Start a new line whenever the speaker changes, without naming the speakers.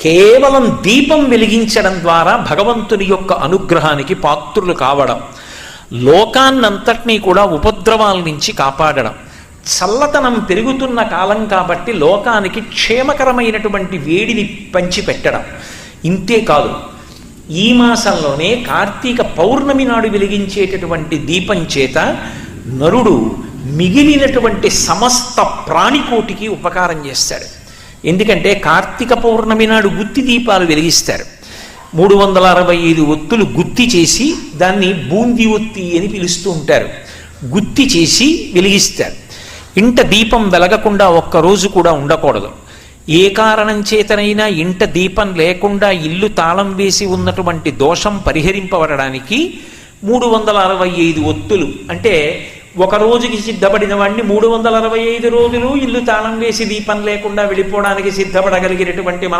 కేవలం దీపం వెలిగించడం ద్వారా భగవంతుని యొక్క అనుగ్రహానికి పాత్రులు కావడం లోకాన్నంతటినీ కూడా ఉపద్రవాల నుంచి కాపాడడం. చల్లతనం పెరుగుతున్న కాలం కాబట్టి లోకానికి క్షేమకరమైనటువంటి వేడిని పంచిపెట్టడం. ఇంతే కాదు ఈ మాసంలోనే కార్తీక పౌర్ణమి నాడు వెలిగించేటటువంటి దీపం చేత నరుడు మిగిలినటువంటి సమస్త ప్రాణికోటికి ఉపకారం చేస్తాడు. ఎందుకంటే కార్తీక పౌర్ణమి నాడు గుత్తి దీపాలు వెలిగిస్తారు. మూడు వందల అరవై ఐదు ఒత్తులు గుత్తి చేసి దాన్ని బూంది ఒత్తి అని పిలుస్తూ ఉంటారు. గుత్తి చేసి వెలిగిస్తారు. ఇంట దీపం వెలగకుండా ఒక్కరోజు కూడా ఉండకూడదు. ఏ కారణం చేతనైనా ఇంట దీపం లేకుండా ఇల్లు తాళం వేసి ఉన్నటువంటి దోషం పరిహరింపబడడానికి మూడు వందల అరవై ఐదు ఒత్తులు అంటే ఒక రోజుకి సిద్ధపడిన వాడిని మూడు వందల అరవై ఐదు రోజులు ఇల్లు తాళం వేసి దీపం లేకుండా వెళ్ళిపోవడానికి సిద్ధపడగలిగినటువంటి మన